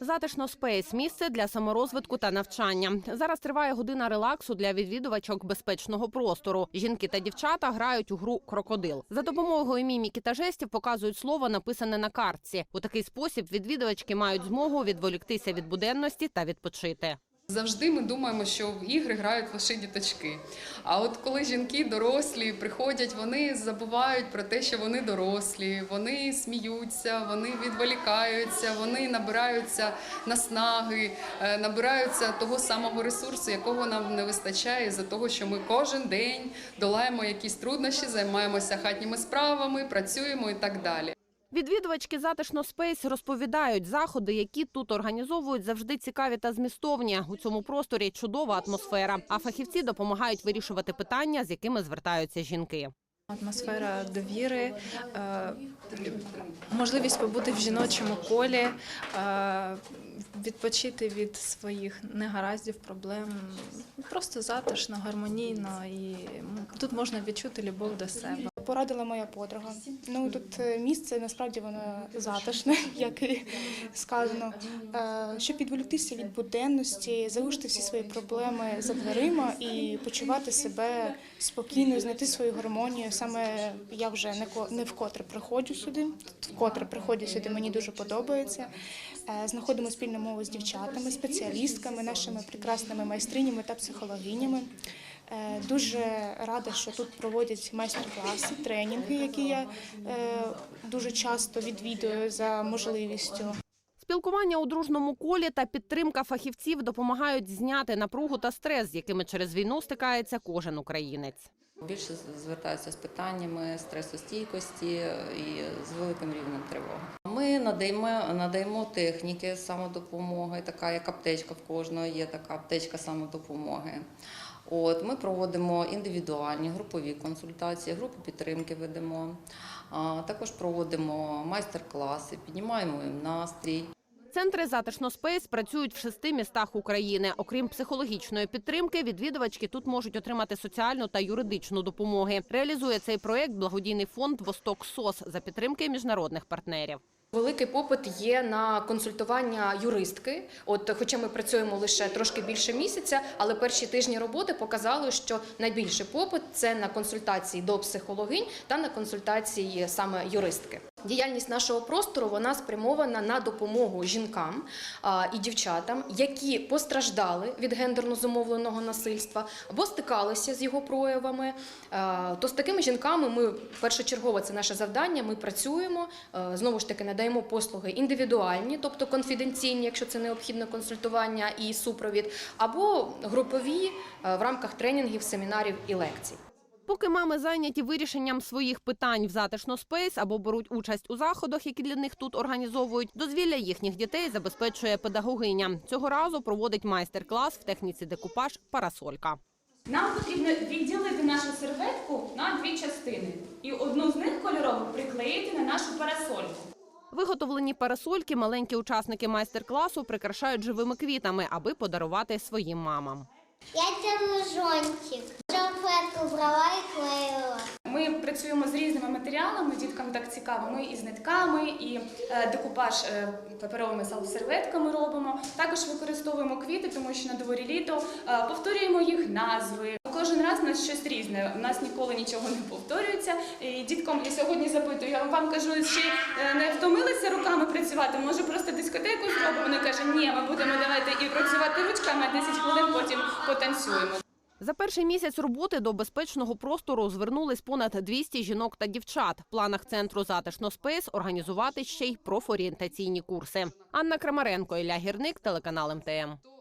Затишно спейс місце для саморозвитку та навчання. Зараз триває година релаксу для відвідувачок безпечного простору. Жінки та дівчата грають у гру крокодил. За допомогою міміки та жестів показують слово, написане на картці. У такий спосіб відвідувачки мають змогу відволіктися від буденності та відпочити. Завжди ми думаємо, що в ігри грають лише діточки. А от коли жінки дорослі приходять, вони забувають про те, що вони дорослі, вони сміються, вони відволікаються, вони набираються наснаги, е, набираються того самого ресурсу, якого нам не вистачає, за того, що ми кожен день долаємо якісь труднощі, займаємося хатніми справами, працюємо і так далі. Відвідувачки затишно спейс розповідають, заходи, які тут організовують, завжди цікаві та змістовні. У цьому просторі чудова атмосфера. А фахівці допомагають вирішувати питання, з якими звертаються жінки. Атмосфера довіри, е, можливість побути в жіночому колі, е, відпочити від своїх негараздів, проблем. Просто затишно, гармонійно і тут можна відчути любов до себе. Порадила моя подруга. Ну тут е, місце насправді воно затишне, як і сказано. Е, Щоб відволіктися від буденності, залишити всі свої проблеми за дверима і почувати себе спокійно, знайти свою гармонію. Саме я вже не ко- не вкотре приходжу сюди. Вкотре приходжу сюди, мені дуже подобається. Е, Знаходимо спільну мову з дівчатами, спеціалістками, нашими прекрасними майстринями та психологинями. Е, Дуже рада, що тут проводять майстер-класи, тренінги, які я е, дуже часто відвідую за можливістю. Спілкування у дружному колі та підтримка фахівців допомагають зняти напругу та стрес, з якими через війну стикається кожен українець. Більше звертаються з питаннями стресостійкості і з великим рівнем тривоги. Ми надаємо, надаємо техніки самодопомоги, така як аптечка в кожного є така аптечка самодопомоги. От ми проводимо індивідуальні групові консультації, групи підтримки ведемо. А, Також проводимо майстер-класи, піднімаємо їм настрій. Центри затишно спейс працюють в шести містах України. Окрім психологічної підтримки, відвідувачки тут можуть отримати соціальну та юридичну допомоги. Реалізує цей проект благодійний фонд Восток СОС за підтримки міжнародних партнерів. Великий попит є на консультування юристки. От, хоча ми працюємо лише трошки більше місяця, але перші тижні роботи показали, що найбільший попит це на консультації до психологинь та на консультації саме юристки. Діяльність нашого простору вона спрямована на допомогу жінкам і дівчатам, які постраждали від гендерно зумовленого насильства або стикалися з його проявами. То з такими жінками ми першочергово це наше завдання. Ми працюємо знову ж таки надаємо послуги індивідуальні, тобто конфіденційні, якщо це необхідне консультування і супровід, або групові в рамках тренінгів, семінарів і лекцій. Поки мами зайняті вирішенням своїх питань в затишно спейс або беруть участь у заходах, які для них тут організовують, дозвілля їхніх дітей забезпечує педагогиня. Цього разу проводить майстер-клас в техніці декупаж Парасолька. Нам потрібно відділити нашу серветку на дві частини і одну з них кольорову приклеїти на нашу парасольку. Виготовлені парасольки маленькі учасники майстер-класу прикрашають живими квітами, аби подарувати своїм мамам. Я делаю зонтик. Салфетку брала і клеїла. Ми працюємо з різними матеріалами, діткам так цікаво. Ми і з нитками, і е, декупаж е, паперовими серветками робимо. Також використовуємо квіти, тому що на дворі літо е, повторюємо їх назви. Кожен раз у нас щось різне. У нас ніколи нічого не повторюється. І діткам я сьогодні запитую, я вам кажу, чи не втомилися руками працювати? Може, просто дискотеку зробимо? Вони кажуть, ні, ми будемо давайте і працювати ручками, 10 хвилин потім потанцюємо. За перший місяць роботи до безпечного простору звернулись понад 200 жінок та дівчат. В планах центру затишно спейс організувати ще й профорієнтаційні курси. Анна Крамаренко, Ілля Гірник, телеканал МТМ.